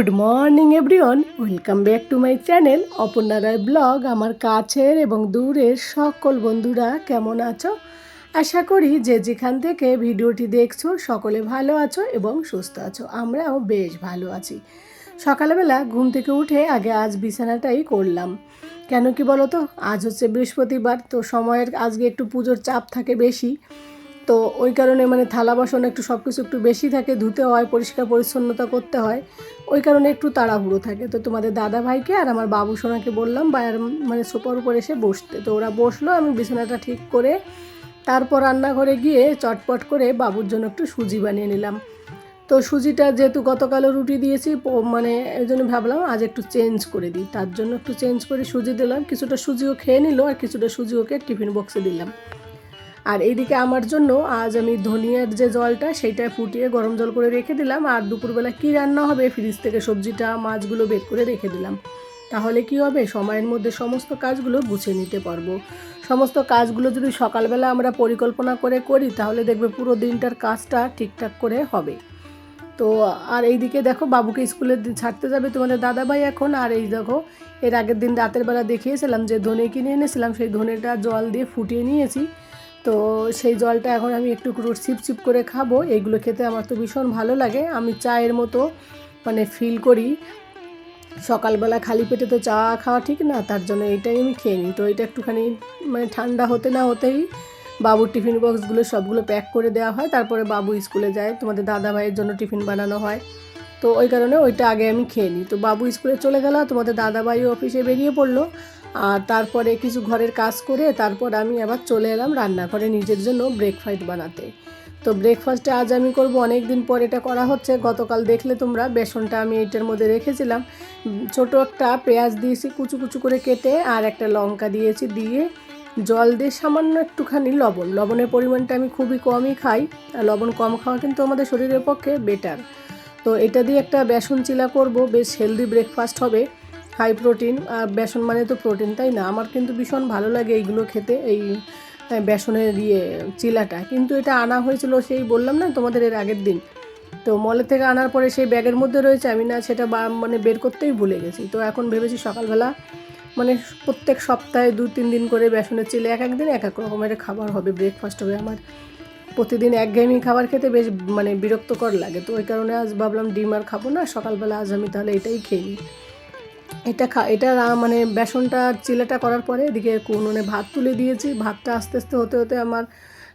Good morning everyone welcome back to my channel Aparna Roy blog আমার কাছের এবং দূরের সকল বন্ধুরা কেমন আছো? আশা করি যে যেখান থেকে ভিডিওটি দেখছ, সকলে ভালো আছো এবং সুস্থ আছো। আমরাও বেশ ভালো আছি। সকালবেলা ঘুম থেকে উঠে আগে আজ বিছানাটাই করলাম। কেন কি বলো তো আজ হচ্ছে বৃহস্পতিবার, তো সময়ের আজকে একটু পুজোর চাপ থাকে বেশি। তো ওই কারণে মানে থালা বাসন একটু সব কিছু একটু বেশি থাকে, ধুতে হয়, পরিষ্কার পরিচ্ছন্নতা করতে হয়। ওই কারণে একটু তাড়াহুড়ো থাকে। তো তোমাদের দাদা ভাইকে আর আমার বাবু সোনাকে বললাম বাইরে মানে সোপার উপর এসে বসতে। তো ওরা বসল, আমি বিছানাটা ঠিক করে তারপর রান্নাঘরে গিয়ে চটপট করে বাবুর জন্য একটু সুজি বানিয়ে নিলাম। তো সুজিটা যেহেতু গতকালও রুটি দিয়েছি মানে এই জন্য ভাবলাম আজ একটু চেঞ্জ করে দিই। তার জন্য একটু চেঞ্জ করে সুজি দিলাম। কিছুটা সুজিও খেয়ে নিল আর কিছুটা সুজি ওকে টিফিন বক্সে দিলাম। আর এইদিকে আমার জন্য আজ আমি ধনিয়ার যে জলটা সেইটা ফুটিয়ে গরম জল করে রেখে দিলাম, আর দুপুরবেলা কী রান্না হবে ফ্রিজ থেকে সবজিটা, মাছগুলো বের করে রেখে দিলাম। তাহলে কি হবে? সময়ের মধ্যে সমস্ত কাজগুলো গুছিয়ে নিতে পারব। সমস্ত কাজগুলো যদি সকালবেলা আমরা পরিকল্পনা করে করি, তাহলে দেখবে পুরো দিনটার কাজটা ঠিকঠাক করে হবে। তো, আর এইদিকে দেখো বাবুকে স্কুলে ছাড়তে যাবে তোমাদের দাদাভাই এখন। আর এই দেখো, এর আগের দিন রাতের বেলা দেখিয়েছিলাম যে ধনে কিনে এনেছিলাম, সেই ধনেটা জল দিয়ে ফুটিয়ে নিয়েছি। তো সেই জলটা এখন আমি একটু একটু সিপ করে খাব। এইগুলো খেতে আমার তো ভীষণ ভালো লাগে। আমি চায়ের মতো মানে ফিল করি। সকালবেলা খালি পেটে তো চা খাওয়া ঠিক না, তার জন্য এইটাই আমি খেয়ে নিই। তো এটা একটুখানি মানে ঠান্ডা হতে না হতেই বাবুর টিফিন বক্সগুলো সবগুলো প্যাক করে দেওয়া হয়। তারপরে বাবু স্কুলে যায়, তোমাদের দাদা ভাইয়ের জন্য টিফিন বানানো হয়। তো ওই কারণে ওইটা আগে আমি খেয়ে নিই। তো বাবু স্কুলে চলে গেল, তোমাদের দাদা ভাই অফিসে বেরিয়ে পড়ল। আর তারপরে কিছু ঘরের কাজ করে তারপর আমি আবার চলে এলাম রান্নাঘরে নিজের জন্য ব্রেকফাস্ট বানাতে। তো ব্রেকফাস্টে আজ আমি করব অনেক দিন পর এটা করা হচ্ছে। গতকাল দেখলে তোমরা, বেসনটা আমি এটার মধ্যে রেখেছিলাম। ছোট একটা পেঁয়াজ দিয়েছি কুচু কুচু করে কেটে, আর একটা লঙ্কা দিয়েছি দিয়ে জল দিয়ে সামান্য একটুখানি লবণ। লবণের পরিমাণটা আমি খুবই কমই খাই। আর লবণ কম খাওয়া কিন্তু আমাদের শরীরের পক্ষে বেটার তো এটা দিয়ে একটা বেসন চিলা করব, বেশ হেলদি ব্রেকফাস্ট হবে। হাই প্রোটিন আর বেসন মানে তো প্রোটিন তাই না? আমার কিন্তু ভীষণ ভালো লাগে এইগুলো খেতে, এই বেসনের ইয়ে চিলাটা। কিন্তু এটা আনা হয়েছিল সেই বললাম না তোমাদের এর আগের দিন? তো মলের থেকে আনার পরে সেই ব্যাগের মধ্যে রয়েছে, আমি না সেটা বা- মানে বের করতেই ভুলে গেছি। তো এখন ভেবেছি সকালবেলা মানে প্রত্যেক সপ্তাহে দু তিন দিন করে বেসনের চিলে এক এক দিন এক এক রকমের খাবার হবে ব্রেকফাস্ট হবে। আমার প্রতিদিন এক একঘেয়েমি খাবার খেতে বেশ মানে বিরক্তকর লাগে। তো ওই কারণে আজ ভাবলাম ডিম আর খাব না, সকালবেলা আজ আমি তাহলে এটাই খেয়ে নিই। এটা খা, এটা মানে বেসনটা চিলেটা করার পরে এদিকে উনুনে ভাত তুলে দিয়েছি। ভাতটা আস্তে আস্তে হতে হতে আমার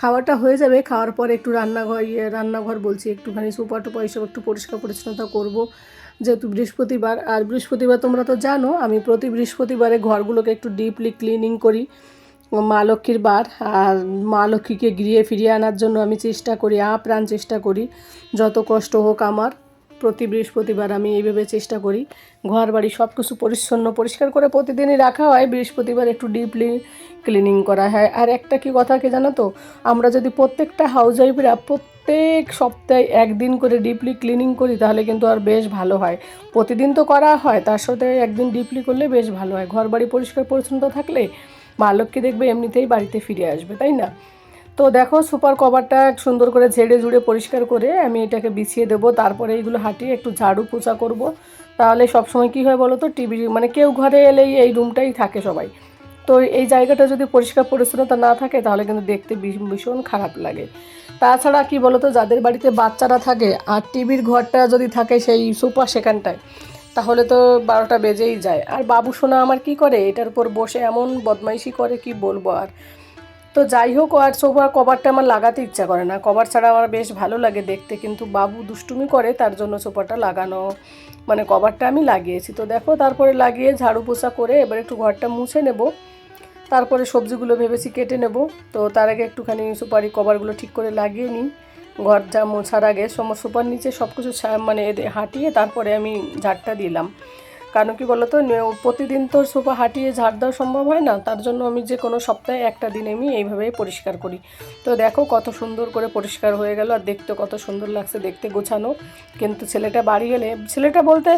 খাওয়াটা হয়ে যাবে। খাওয়ার পরে একটু রান্নাঘর ইয়ে রান্নাঘর বলছি, একটুখানি সুপা টুপা এইসব একটু পরিষ্কার পরিচ্ছন্নতা করব। যেহেতু বৃহস্পতিবার, আর বৃহস্পতিবার তোমরা তো জানো, আমি প্রতি বৃহস্পতিবারে ঘরগুলোকে একটু ডিপলি ক্লিনিং করি। মা লক্ষ্মীর বার, আর মা লক্ষ্মীকে গিয়ে ফিরিয়ে আনার জন্য আমি চেষ্টা করি, আপ্রাণ চেষ্টা করি, যত কষ্ট হোক আমার। প্রতি বৃহস্পতিবার আমি এইভাবে চেষ্টা করি। ঘর বাড়ি সব কিছু পরিচ্ছন্ন, পরিষ্কার করে প্রতিদিনই রাখা হয়। বৃহস্পতিবার একটু ডিপলি ক্লিনিং করা হয়। আর একটা কি কথা কি জানো তো? আমরা যদি প্রত্যেকটা হাউস ওয়াইফরা প্রত্যেক সপ্তাহে একদিন করে ডিপলি ক্লিনিং করি, তাহলে কিন্তু আর বেশ ভালো হয়। প্রতিদিন তো করা হয়, তার সাথে একদিন ডিপলি করলে বেশ ভালো হয়। ঘর বাড়ি পরিষ্কার পরিচ্ছন্ন থাকলে মা লক্ষ্মী দেখবে এমনিতেই বাড়িতে ফিরে আসবে, তাই না? তো দেখো সুপার কভারটা সুন্দর করে ঝেড়ে ঝুড়ে পরিষ্কার করে আমি এটাকে বিছিয়ে দেবো। তারপরে এইগুলো হাঁটিয়ে একটু ঝাড়ু পোছা করব। তাহলে সবসময় কী হয় বলো তো, টিভি মানে কেউ ঘরে এলেই এই রুমটাই থাকে সবাই। তো এই জায়গাটা যদি পরিষ্কার পরিচ্ছন্নতা না থাকে, তাহলে কিন্তু দেখতে ভীষ- ভীষণ খারাপ লাগে। তাছাড়া কি বলো তো, যাদের বাড়িতে বাচ্চারা থাকে আর টিভির ঘরটা যদি থাকে সেই সুপার সেখানটায়, তাহলে তো বারোটা বেজেই যায়। আর বাবু সোনা আমার কি করে, এটার উপর বসে এমন বদমাইশি করে, কি বলব আর? তো যাই হোক আর সোফার কভারটা আমার লাগাতে ইচ্ছা করে না। কভার ছাড়া আমার বেশ ভালো লাগে দেখতে, কিন্তু বাবু দুষ্টুমি করে, তার জন্য সোফাটা লাগানো মানে কভারটা আমি লাগিয়েছি। তো দেখো, তারপরে লাগিয়ে ঝাড়ু পোছা করে এবার একটু ঘরটা মুছে নেব। তারপরে সবজিগুলো ভেবেছি কেটে নেব। তো তার আগে একটুখানি সুপারি কভারগুলো ঠিক করে লাগিয়ে নিই। ঘর যা মোছার আগে, সমস্ত সুপার নিচে সব কিছু মানে হাঁটিয়ে তারপরে আমি ঝাড়টা দিলাম। কারণ কি বলতো? তো প্রতিদিন তো সোফা হাঁটিয়ে ঝাড় দেওয়া সম্ভব হয় না? তার জন্য আমি যে কোনো সপ্তাহে একটা দিন আমি এইভাবেই পরিষ্কার করি। তো দেখো কত সুন্দর করে পরিষ্কার হয়ে গেল আর দেখতে কত সুন্দর লাগছে দেখতে গোছানো। কিন্তু ছেলেটা বাড়ি গেলে, ছেলেটা বলতে,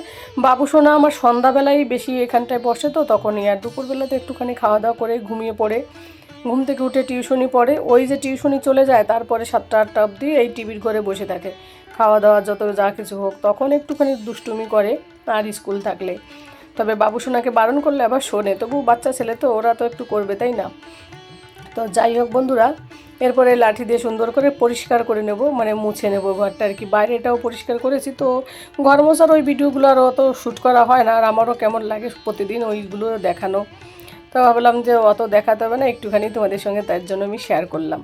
বাবু সোনা, আমার সন্ধ্যাবেলায় বেশি এখানটায় বসে তো, তখনই আর দুপুরবেলাতে একটুখানি খাওয়া দাওয়া করে ঘুমিয়ে পড়ে। ঘুম থেকে উঠে টিউশনি পড়ে। ওই যে টিউশনি চলে যায়, তারপরে সাতটা, আটটা অবধি এই টিভির ঘরে বসে থাকে। খাওয়া দাওয়া যত যা কিছু হোক, তখন একটুখানি দুষ্টুমি করে আর স্কুল থাকলে। তবে বাবু সোনাকে বারণ করলে আবার শোনে। তবু বাচ্চা ছেলে তো, ওরা তো একটু করবে, তাই না? তো যাই হোক বন্ধুরা, এরপরে লাঠি দিয়ে সুন্দর করে পরিষ্কার করে নেব মানে মুছে নেব ঘরটা আর কি। বাইরেটাও পরিষ্কার করেছি তো ঘর মোছার ওই ভিডিওগুলো আর অত শ্যুট করা হয় না। আর আমারও কেমন লাগে প্রতিদিন ওইগুলো দেখানো। তো ভাবলাম যে অত দেখাতে হবে না, একটুখানি তোমাদের সঙ্গে তার জন্য আমি শেয়ার করলাম।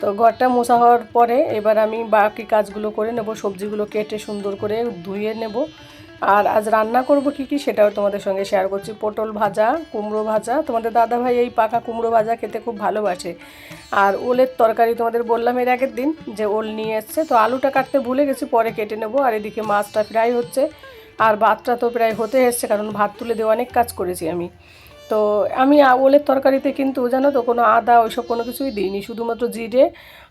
তো ঘরটা মোছা হওয়ার পরে এবার আমি বাকি কাজগুলো করে নেব, সবজিগুলো কেটে সুন্দর করে ধুয়ে নেব। আর আজ রান্না করব কি কি সেটাও তোমাদের সঙ্গে শেয়ার করছি। পটল ভাজা, কুমড়ো ভাজা, তোমাদের দাদা ভাই এই পাকা কুমড়ো ভাজা খেতে খুব ভালোবাসে। আর ওলের তরকারি তোমাদের বললাম এর আগের দিন যে ওল নিয়ে এসছে, তো আলুটা কাটতে ভুলে গেছি, পরে কেটে নেব। আর এদিকে মাছটা ফ্রাই হচ্ছে। আর ভাতটা তো প্রায় হতে এসছে, কারণ ভাত তুলে দিয়ে অনেক কাজ করেছি আমি। তো আমি ওলের তরকারিতে কিন্তু জানো তো কোনো আদা ওইসব কোনো কিছুই দিইনি, শুধুমাত্র জিরে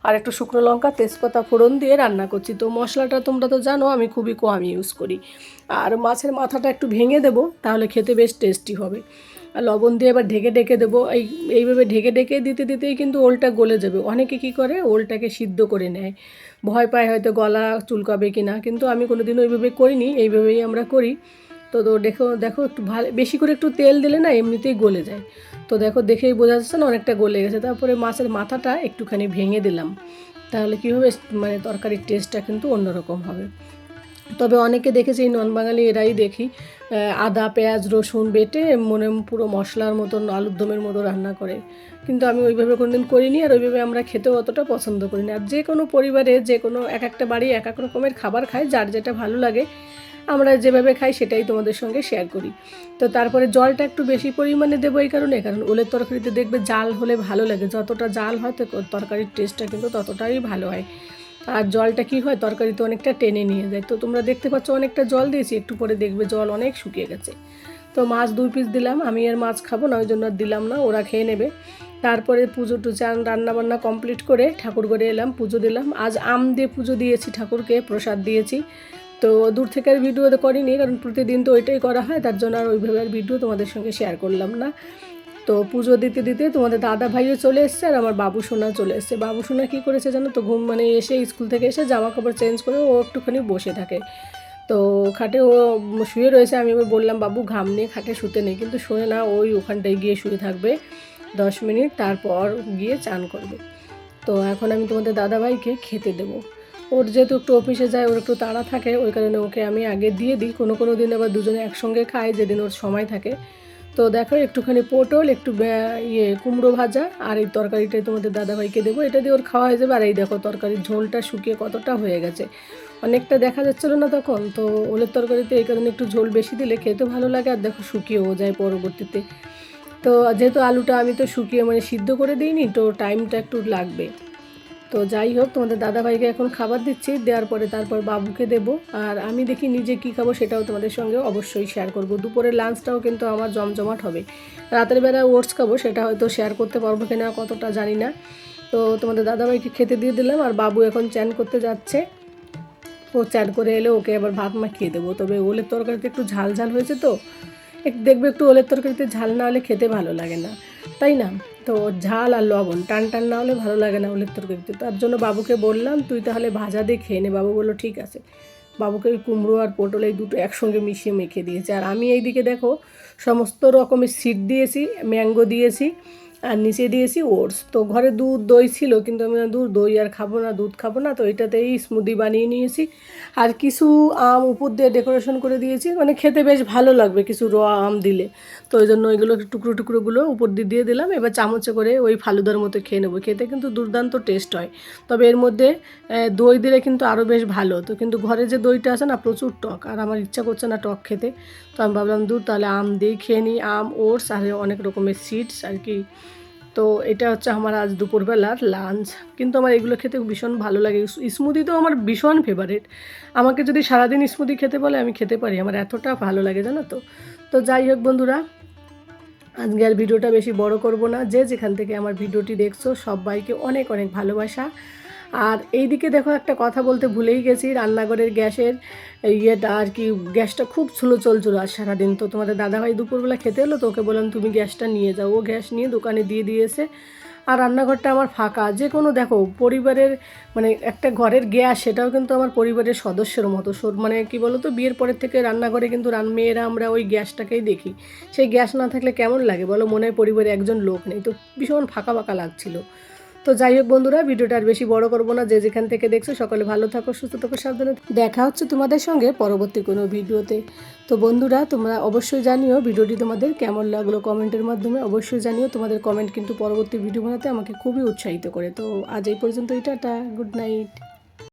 আর একটু শুকনো লঙ্কা, তেজপাতা, ফোড়ন দিয়ে রান্না করছি। তো মশলাটা তোমরা তো জানো আমি খুবই কম ইউজ করি। আর মাছের মাথাটা একটু ভেঙে দেবো, তাহলে খেতে বেশ টেস্টি হবে। আর লবণ দিয়ে এবার ঢেকে ঢেকে দেবো, এই, এইভাবে ঢেকে ঢেকে দিতে দিতেই কিন্তু ওলটা গলে যাবে। অনেকে কী করে, ওলটাকে সিদ্ধ করে নেয়। ভয় পায় হয়তো গলা চুলকাবে কি না কিন্তু আমি কোনোদিন ওইভাবে করিনি, এইভাবেই আমরা করি। তো দেখো দেখো একটু ভালো, বেশি করে একটু তেল দিলে না এমনিতেই গলে যায়। তো দেখো, দেখেই বোঝা যাচ্ছে না অনেকটা গলে গেছে। তারপরে মাছের মাথাটা একটুখানি ভেঙে দিলাম। তাহলে কী হবে? মানে তরকারির টেস্টটা কিন্তু অন্যরকম হবে। তবে অনেকে দেখেছি, এই নন বাঙালি এরাই দেখি আদা, পেঁয়াজ, রসুন বেটে মনে পুরো মশলার মতন, আলুর দমের মতো রান্না করে। কিন্তু আমি ওইভাবে কোনোদিন করিনি আর ওইভাবে আমরা খেতেও অতটা পছন্দ করি না আর যে কোনো পরিবারে, যে কোনো এক একটা বাড়ি এক এক রকমের খাবার খায়, যার যেটা ভালো লাগে আমরা যেভাবে খাই সেটাই তোমাদের সঙ্গে শেয়ার করি। তো তারপরে জলটা একটু বেশি পরিমাণে দেবো এই কারণে, কারণ ওলের তরকারিতে দেখবে জাল হলে ভালো লাগে। যতটা জাল হয় তো তরকারির টেস্টটা কিন্তু ততটাই ভালো হয়। আর জলটা কি হয়, তরকারিতে অনেকটা টেনে নিয়ে যায়। তো তোমরা দেখতে পাচ্ছ অনেকটা জল দিয়েছি, একটু পরে দেখবে জল অনেক শুকিয়ে গেছে। তো মাছ দুই পিস দিলাম, আমি আর মাছ খাব না, ওই জন্য দিলাম না, ওরা খেয়ে নেবে। তারপরে পুজো টুচান রান্না বান্না কমপ্লিট করে ঠাকুর ঘরে এলাম, পুজো দিলাম। আজ আম দিয়ে পুজো দিয়েছি ঠাকুরকে, প্রসাদ দিয়েছি। তো দূর থেকে আর ভিডিও তো করিনি, কারণ প্রতিদিন তো ওইটাই করা হয়, তার জন্য আর ওইভাবে আর ভিডিও তোমাদের সঙ্গে শেয়ার করলাম না। তো পুজো দিতে দিতে তোমাদের দাদা ভাইও চলে এসছে আর আমার বাবু সোনা চলে এসছে। বাবু সোনা কী করেছে জানো তো, ঘুম মানে এসে স্কুল থেকে এসে জামা কাপড় চেঞ্জ করে ও একটুখানি বসে থাকে। তো খাটে ও শুয়ে রয়েছে, আমি এবার বললাম, বাবু, ঘাম নিয়ে খাটে শুতে নেই। কিন্তু শুয়ে না, ওই ওখানটায় গিয়ে শুয়ে থাকবে। দশ মিনিট, তারপর গিয়ে চান করবে। তো এখন আমি তোমাদের দাদাভাইকে খেতে দেবো। ওর যেহেতু একটু অফিসে যায়, ওর একটু তাড়া থাকে, ওই কারণে ওকে আমি আগে দিয়ে দিই। কোনো কোনো দিন আবার দুজনে একসঙ্গে খাই, যেদিন ওর সময় থাকে। তো দেখো, একটুখানি পটল, একটু ইয়ে কুমড়ো ভাজা আর এই তরকারিটাই তোমাদের দাদাভাইকে দেবো। এটা দিয়ে ওর খাওয়া হয়ে যাবে। আর এই দেখো, তরকারির ঝোলটা শুকিয়ে কতটা হয়ে গেছে। অনেকটা দেখা যাচ্ছিল না তখন, তো ওলের তরকারিতে এই কারণে একটু ঝোল বেশি দিলে খেতে ভালো লাগে। আর দেখো, শুকিয়েও যায় পরবর্তীতে। তো যেহেতু আলুটা আমি তো শুকিয়ে মানে সিদ্ধ করে দিইনি, তো টাইমটা একটু লাগবে। তো যাই হোক, তোমাদের দাদাভাইকে এখন খাবার দিচ্ছি, দেওয়ার পরে তারপর বাবুকে দেবো। আর আমি দেখি নিজে কী খাব সেটাও তোমাদের সঙ্গে অবশ্যই শেয়ার করব। দুপুরের লাঞ্চটাও কিন্তু আমার জমজমাট হবে। রাতের বেলা ওটস খাব, সেটা হয়তো শেয়ার করতে পারব কিনা কতটা জানি না। তো তোমাদের দাদাভাইকে খেতে দিয়ে দিলাম, আর বাবু এখন চ্যান করতে যাচ্ছে। ও চ্যান করে এলে ওকে আবার ভাত মাখিয়ে দেবো। তবে ওলের তরকারিতে একটু ঝাল ঝাল হয়েছে তো দেখবে একটু ওলের তরকারিতে ঝাল না হলে খেতে ভালো লাগে না। তাই না? তো ঝাল আর লবণ, টান টান না হলে ভালো লাগে না ওলের তরকারিতে তার জন্য বাবুকে বললাম, তুই তাহলে ভাজা দিয়ে খেয়ে নে। বাবু বলল, ঠিক আছে। বাবুকে ওই কুমড়ো আর পটল এই দুটো একসঙ্গে মিশিয়ে মেখে দিয়েছে। আর আমি এইদিকে দেখো, সমস্ত রকমের সিট দিয়েছি ম্যাঙ্গো দিয়েছি আর নিচে দিয়েছি ওটস। তো ঘরে দুধ, দই ছিল, কিন্তু আমি দুধ, দই আর খাব না, দুধ খাব না। তো এটাতেই স্মুদি বানিয়ে নিয়েছি। আর কিছু আম উপর দিয়ে ডেকোরেশন করে দিয়েছি। মানে খেতে বেশ ভালো লাগবে কিছু র আম দিলে। তো ওই জন্য ওইগুলো টুকরো, টুকরোগুলো উপর দিয়ে দিয়ে দিলাম। এবার চামচে করে ওই ফালুদার মতো খেয়ে নেব। খেতে কিন্তু দুর্দান্ত টেস্ট হয়। তবে এর মধ্যে দই দিলে কিন্তু আরও বেশ ভালো। তো কিন্তু ঘরে যে দইটা আছে না, প্রচুর টক। আর আমার ইচ্ছা করছে না টক খেতে। তো আমি ভাবলাম দূর তাহলে আম দিয়েই খেয়ে নিই। আম, ওটস আর অনেক রকমের সিডস আর কি। তো এটা হচ্ছে আমার আজ দুপুরবেলার লাঞ্চ কিন্তু আমার এগুলো খেতে ভীষণ ভালো লাগে। স্মুদি তো আমার ভীষণ ফেভারিট আমাকে যদি সারাদিন স্মুদি খেতে বলে, আমি খেতে পারি। আমার এতটা ভালো লাগে, জানো তো। তো যাই হোক বন্ধুরা, আজকে আর ভিডিওটা বেশি বড় করব না। যে যেখান থেকে আমার ভিডিওটি দেখছ, সবাইকে অনেক অনেক ভালোবাসা। আর এইদিকে দেখো একটা কথা বলতে ভুলেই গেছি, রান্নাঘরের গ্যাসের ইয়েটা আর কি, গ্যাসটা খুব স্লো চলছিল আর সারাদিন। তো তোমাদের দাদাভাই দুপুরবেলা খেতে এলো তো ওকে বললাম, তুমি গ্যাসটা নিয়ে যাও। ও গ্যাস নিয়ে দোকানে দিয়ে দিয়েছে। আর রান্নাঘরটা আমার ফাঁকা। যে কোনো দেখো, পরিবারের মানে একটা ঘরের গ্যাস, সেটাও কিন্তু আমার পরিবারের সদস্যের মতো। মানে কি বলো তো বিয়ের পরের থেকে রান্নাঘরে কিন্তু রান মেয়েরা আমরা ওই গ্যাসটাকেই দেখি। সেই গ্যাস না থাকলে কেমন লাগে বলো? মনে হয় পরিবারে একজন লোক নেই। তো ভীষণ ফাঁকা ফাঁকা লাগছিল। তো যাই হোক বন্ধুরা, ভিডিওটা আর বেশি বড় করব না। যে যেখান থেকে দেখছ, সকলে ভালো থাকো, সুস্থ থাকো, সাবধানে দেখা হচ্ছে তোমাদের সঙ্গে পরবর্তী কোনো ভিডিওতে। তো বন্ধুরা, তোমরা অবশ্যই জানিও ভিডিওটি তোমাদের কেমন লাগল কমেন্টের মাধ্যমে। অবশ্যই জানিও তোমাদের কমেন্ট কিন্তু পরবর্তী ভিডিও বানাতে আমাকে খুবই উৎসাহিত করে। তো আজ এই পর্যন্ত এটা গুড নাইট।